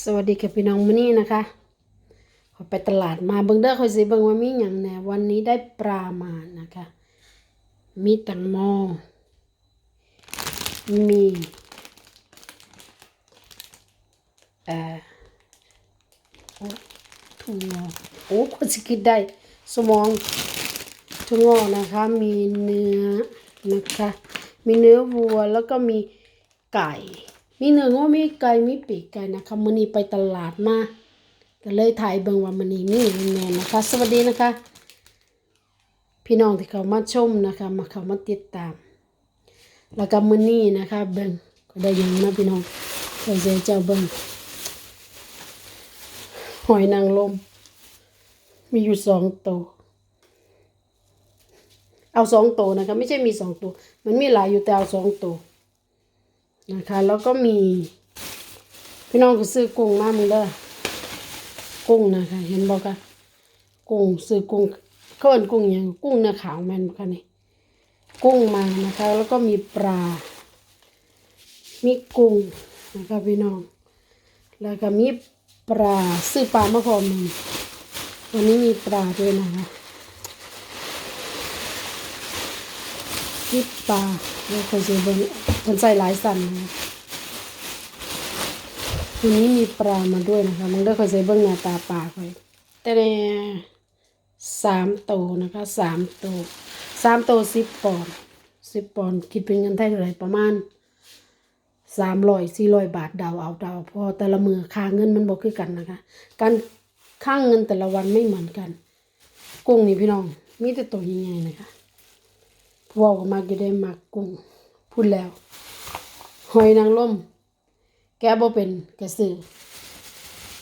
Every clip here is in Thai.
สวัสดีค่ะพี่น้องมื้อนี้นะคะขอไปตลาดมาเบิ่งเด้อคอยสิเบิ่งว่ามีหยังแน่วันนี้ได้ปลามานะคะ มีแตังโมมีเอ่อโอ้ถั่วงอโอ้คนสิกินได้สมองถั่วงอกนะคะมีเนื้อนะคะ มีเนื้อวัวแล้วก็มีไก่ มีเนื้องัวมีไก่มีปีกไก่นะคะมื้อนี้ไปตลาดมาก็เลยถ่ายเบิ่งว่ามื้อนี้มีแน่นะคะ สวัสดีนะคะ พี่น้องที่เขามาชมนะคะ มาเขามาติดตาม แล้วก็มื้อนี้นะคะ เบิ่งก็ได้ยังนะพี่น้องเคยเจเจ้าเบิ่งหอยนางรมมีอยู่สองตัวเอาสองตัวนะคะ ไม่ใช่มีสองตัว มันมีหลายอยู่แต่เอาสองตัว นะคะ แล้วก็มี พี่น้องก็ซื้อกุ้งมามึงเด้อกุ้งนะคะ เห็นบอกคะกุ้งซื้อกุ้งเขาเอินกุ้งยังกุ้งเนื้อขาวแมนบ่คะนี่กุ้งมานะคะ แล้วก็มีปลา มีกุ้งนะคะพี่น้อง แล้วก็มีปลาซื้อปลามาพร้อมงวันนี้มีปลาด้วยนะคะ มีปลาแล้วก็จะเป็นมันใส่หลายสันนะคะวันนี้มีปลามาด้วยนะคะมันก็เคยใส่เบิ้งหน้าตาปลาไปแต่เนี่ยสามตัวนะคะสามตัวสามตัวสิบปอนด์สิบปอนด์คิดเป็นเงินไทยเท่าไหร่ประมาณสามร้อยสี่ร้อยบาทเดาเอาเดาพอแต่ละมือค่าเงินมันบอกคือกันนะคะ การค่าเงินแต่ละวันไม่เหมือนกัน กุ้งนี่พี่น้องมีแต่ตัวใหญ่ๆนะคะ วกก็มักอยู่ได้มักกุ้งพูดแล้ว หอยนางรมแกบ่เป็นแกซื้อ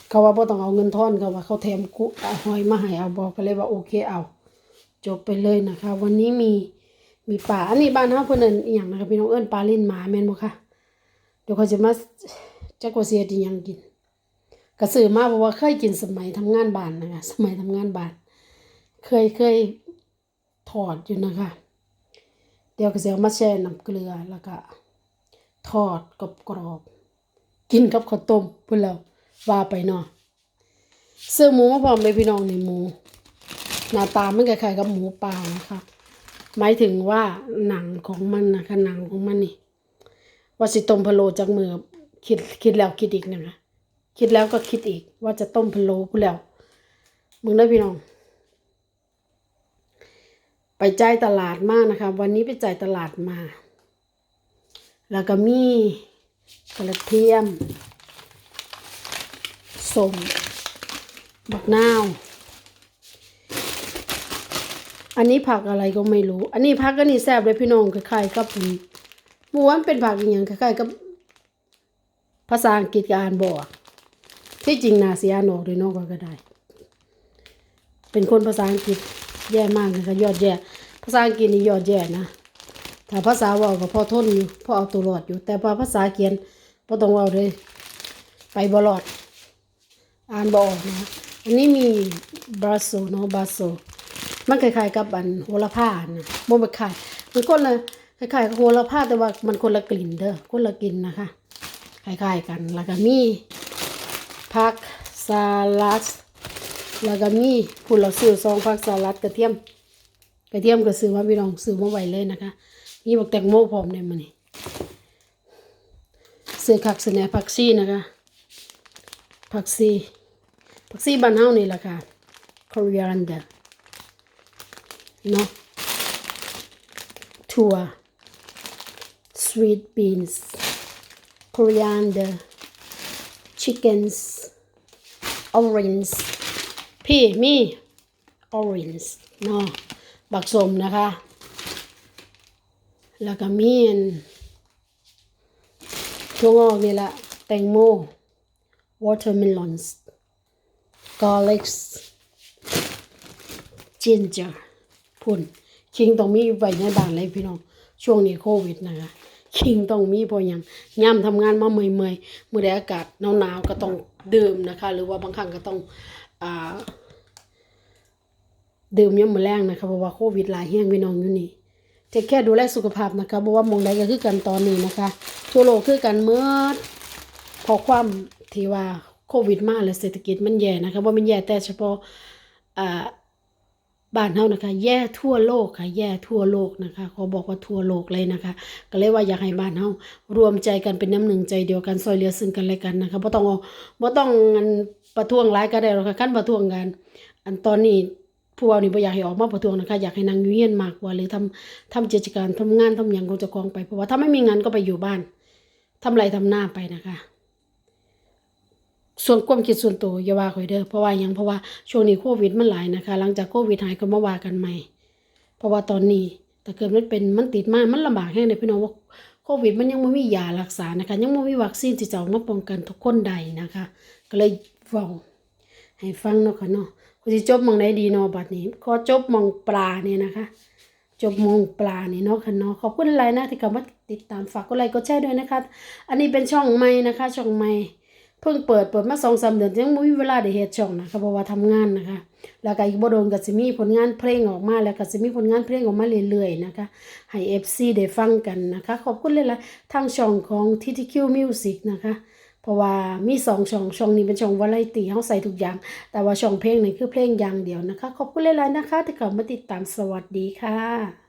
เขาว่าบ่ต้องเอาเงินทอนเขาว่าเขาแถมกุเอาหอยมาให้เอาบอกก็เลยว่าโอเคเอาจบไปเลยนะคะ วันนี้มีมีปลาอันนี้บ้านเฮาเพิ่นเอิ้นอีหยังนะคะพี่น้องเอิ้นปลาลิ้นหมาแม่นบ่คะเดี๋ยวเขาจะมาจักว่าสิเฮ็ดอีหยังกินก็ซื้อมาเพราะว่าเคยกินสมัยทำงานบ้านนะคะ สมัยทำงานบ้าน เคยเคยถอดอยู่นะคะ ดี๋ยวก็จะเอามาแช่น้ำเกลือแล้วก็ทอดกรอบกรอบๆกินกับข้าวต้มพูดแล้วว่าไปเนาะซื้อหมูมาพร้อมเลยพี่น้องในหมู หน้าตามันคล้ายๆกับหมูป่านะคะหมายถึงว่าหนังของมันนะคะหนังของมันนี่ว่าสิต้มพะโลจากมือคิดคิดแล้วคิดอีกนะคะคิดแล้วก็คิดอีกว่าจะต้มพะโล้พูดแล้ว มึงได้พี่น้อง ไปจ่ายตลาดมากนะคะ วันนี้ไปจ่ายตลาดมา แล้วก็มีกระเทียมสมบักนาว อันนี้ผักอะไรก็ไม่รู้ อันนี้ผักก็นี่แซ่บเลยพี่น้องคล้ายๆกับผมบัวามันเป็นผักอย่างคล้ายๆกับภาษาอังกฤษกานบอกที่จริงนาเสียอ่านออกด้วยนอกก็ได้ เป็นคนภาษาอังกฤษ แย่มากนะคะยอดแย่ภาษาอังกฤษนี่ยอดแย่นะถ้าภาษาว่าก็พอทนอยู่พอเอาตัวรอดอยู่ แต่พอภาษาเขียนบ่ต้องเว่าเลย ไปบ่รอด อ่านบออกนะอันนี้มีบราโซเนาะบราโซมันคล้ายๆกับอันโหระพานะบ่ไปขายมันคนละคล้ายๆกับโหระพาแต่ว่ามันคนละกลิ่นเด้อคนละกลิ่นนะคะคล้ายๆกันแล้วก็มีผักสลัด แล้วก็มีคุณเราซื้อซองผักสลัดกระเทียม กระเทียมก็ซื้อมาพี่น้องซื้อมาไว้เลยนะคะมีบักแตงโมพร้อมในมันนี่ซื้อผักสแหนผักซีนะคะผักซีผักซีบ้านเฮานี่แหละค่ะ coriander เนาะถั่ว sweet beans coriander chickens orange พี่มี orange เนาะบักสมนะคะ แล้วก็มีอันถั่วงอกนี่แหละแตงโม watermelons garlics ginger พุ่นคิงต้องมีไว้ในบ้านเลยพี่น้อง ช่วงนี้โควิดนะคะ คิงต้องมีพราะหยังย่ำทำงานมาเมื่อยๆเมื่อใดอากาศหนาวๆก็ต้องดื่มนะคะ หรือว่าบางครั้งก็ต้องอ่าดื่มยามมื้อแรงนะคะเพราะว่าโควิดหลายแห้งพี่น้องอยู่นี่เทคแค่ดูแลสุขภาพนะคะเพราะว่ามองใดก็คือกันตอนนี้นะคะ ทั่วโลกคือกันเมื่อพอความที่ว่าโควิดมาแล้วเศรษฐกิจมันแย่นะคะว่ามันแย่แต่เฉพาะอ่า บ้านเฮานะคะ แย่ทั่วโลกค่ะ แย่ทั่วโลกนะคะขอบอกว่าทั่วโลกเลยนะคะ ก็เลยว่าอยากให้บ้านเฮารวมใจกันเป็นน้ำหนึ่งใจเดียวกันซอยเหลือซึ่งกันและกันนะคะบ่ต้องเอาบ่ต้องอันประท้วงหลายก็ได้หรอกค่ะคันประท้วงกัน อันตอนนี้ผู้เว่านี่บ่อยากให้ออกมาประท้วงนะคะ อยากให้นั่งอยู่เฮียนมากกว่าหรือทำทำกิจการทำงานทำหยังของเจ้าของไปเพราะว่าถ้าไม่มีงานก็ไปอยู่บ้านทำไรทำหน้าไปนะคะ ส่วนความคิดส่วนตัวอย่าว่าข่อยเด้อเพราะว่ายังเพราะว่าช่วงนี้โควิดมันหลายนะคะ หลังจากโควิดหายก็มาว่ากันใหม่ เพราะว่าตอนนี้ถ้าเกิดมันเป็นมันติดมากมันลำบากแห้งเลยพี่น้องว่าโควิดมันยังไม่มียารักษานะคะ ยังไม่มีวัคซีนที่จะเอามาป้องกันทุกคนใดนะคะ ก็เลยเว้าให้ฟังเนาะค่ะเนาะกูสิจบมองไหนดีเนาะบัดนี้ขอจบมองปลาเนี่ยนะคะ จบมองปลาเนี่เนาะค่ะเนาะขอบคุณหลายนะที่เข้ามาติดตามฝากกดไลค์กดแชร์ด้วยนะคะ อันนี้เป็นช่องใหม่นะคะ ช่องใหม่ เพิ่งเปิดเปิดมาสองสามเดือนยังไม่มีเวลาได้เฮ็ดช่องนะคะเพราะว่าทำงานนะคะ แล้วก็อีกบ่โดนก็สิมีผลงานเพลงออกมาแล้วก็สิมีผลงานเพลงออกมาเรื่อยๆนะคะให้ FC ได้ฟังกันนะคะ ขอบคุณเลยละทางช่องของ TTQ Music นะคะเพราะว่ามีสองช่องช่องนี้เป็นช่องวาไรตี้เฮาใส่ทุกอย่าง แต่ว่าช่องเพลงนี่คือเพลงอย่างเดียวนะคะ ขอบคุณเลยละนะคะที่เข้ามาติดตามสวัสดีค่ะ